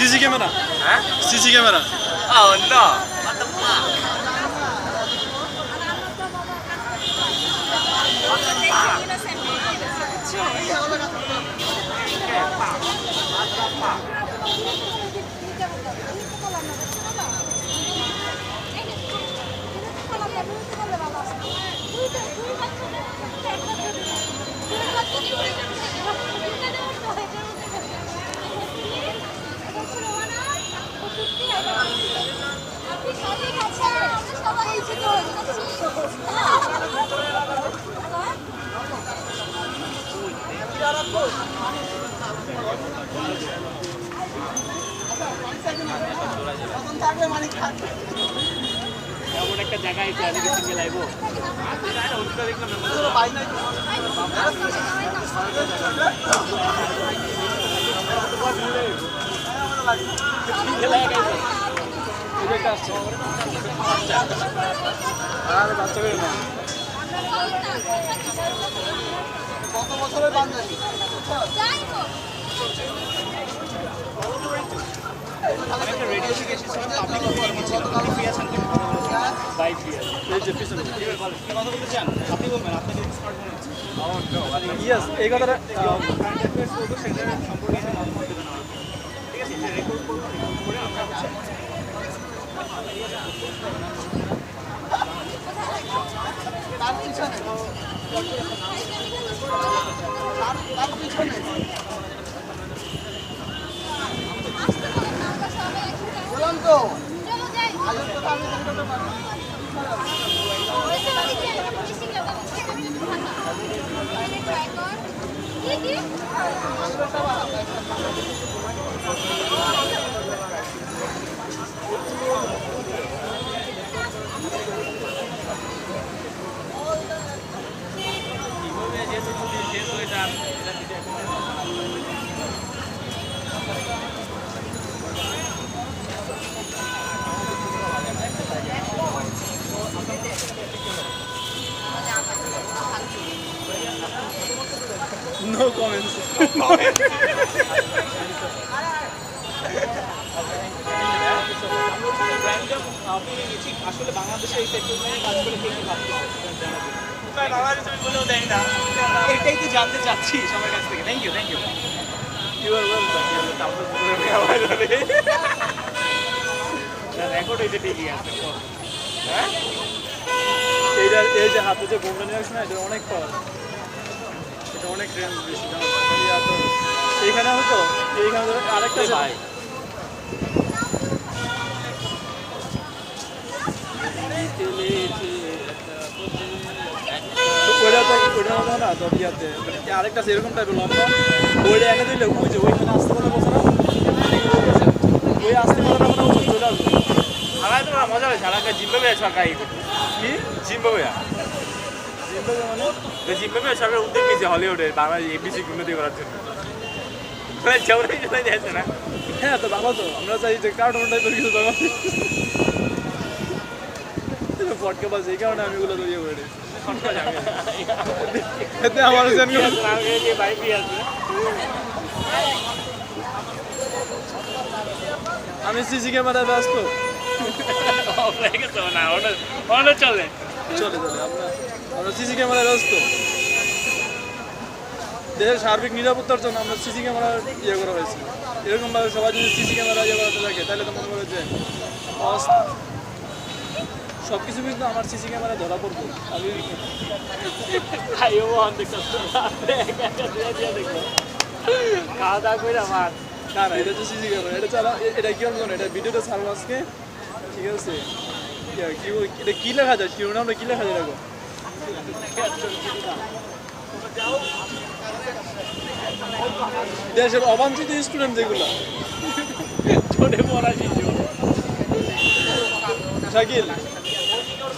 CC camera হ্যাঁ CC camera Oh no! What the fuck? আপনি সঠিক আছেন আমরা সবাই এসে এমন একটা জায়গায় আছে আমি বাচ্চা বেরো না কত বছরের বান্ধবী যাই হোক দেখাতে পারব ট্রাই কর কি কি আসলে বাংলাদেশে এই সেক্টর কাজ করে কে এটাই তো জানতে চাচ্ছি সবার কাছ থেকে thank you thank you you R welcome record হয়েছে ঠিকই আছে হ্যাঁ? এইটা এই যে হাতে যে বোমটা নিয়ে আসছে না এটা অনেক পাওয়ার এটা অনেক রেঞ্জ বেশি এইখানে হতো এইখানে আরেকটা ভাই। ইয়াতে মানে আরেকটা আছে এরকম টাইপের লম্বা? ওইটা এনে দিলে ওই যে ওইখানে আসতে কথা বলছে না? ওই আসতে কথাটা মনে হয় চলে আসবে। আমার তো মজা হয়েছে। আমার জিম্বাবে সরকার কি জিম্বাবে মানে? জিম্বাবে সরকার উদ্যোগ নিয়েছে হলিউডের বাংলা এবিসি উন্নতি করার জন্য। মানে চলে যাচ্ছে না? হ্যাঁ তো ভালো তো আমরা চাই যে কার্টুন টাইপের কিছু ব্যাপার পটকে বাজ এই কারণে আমি ওগুলো তৈরি করে এতে আমার যেন আমি সিসি ক্যামেরায় ব্যস্ত। চলে। চলে আমরা সিসি ক্যামেরায় ব্যস্ত। দেশের সার্বিক নিরাপত্তার জন্য আমরা সিসি ক্যামেরা ইয়ে করা হয়েছে। এরকমভাবে সবাই যদি সিসি ক্যামেরা ইয়ে করাতে থাকে তাহলে তো মনে করে যে সব কিছু কিন্তু আমার সিসি ক্যামেরা ধরা পড়ব। আমি আইও অন দেখতে খাওয়া দাওয়া করে আমার না না এটা হচ্ছে সিসি ক্যামেরা এটা চালা এটা কি হবে এটা ভিডিওটা ছাড়বো আজকে। ঠিক আছে? কি এটা কি লেখা যায়? শিরোনামটা কি লেখা যায় দেখো। দেশের অবাঞ্ছিত স্টুডেন্ট যেগুলো। ছোটে পড়া শিশু। শাকিল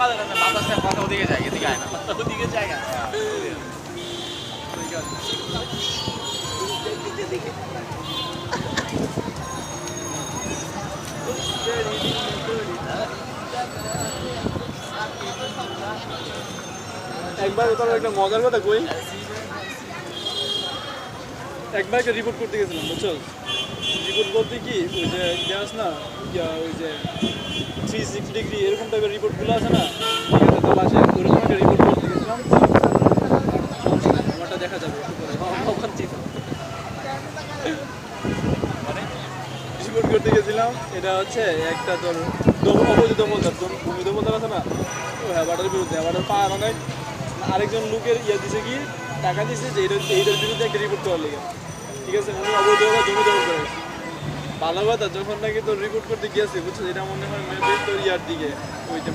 বাতাসটা কথা ওদিকে যায় এদিকে আয় না। ওদিকে জায়গা একবার তোর একটা মজার কথা কই? একবার একটা রিপোর্ট করতে গেছিলাম বুঝছ? রিপোর্ট বলতে কি, ওই যে গ্যাস না ওই যে থ্রি সিক্স ডিগ্রি এরকম টাইপের রিপোর্টগুলো আছে না? অবাঞ্ছিত রিপোর্ট করতে গেছিলাম, এটা হচ্ছে একটা তোর অবৈধ দম- ভূমি দমলদার আছে না? হ্যাবাটার বিরুদ্ধে হ্যাবাটার পাওয়ার অনেক আরেকজন লোকের ইয়ে দিছে কি, টাকা দিছে যে এইটার এইটার বিরুদ্ধে একটা রিপোর্ট করার লেগে। ঠিক আছে জমি দখল করে ভালো কথা যখন নাকি তোর রিপোর্ট করতে গিয়েছি বুঝছ এটা মনে হয় মেয়েদের তোর ইয়ার দিকে ওই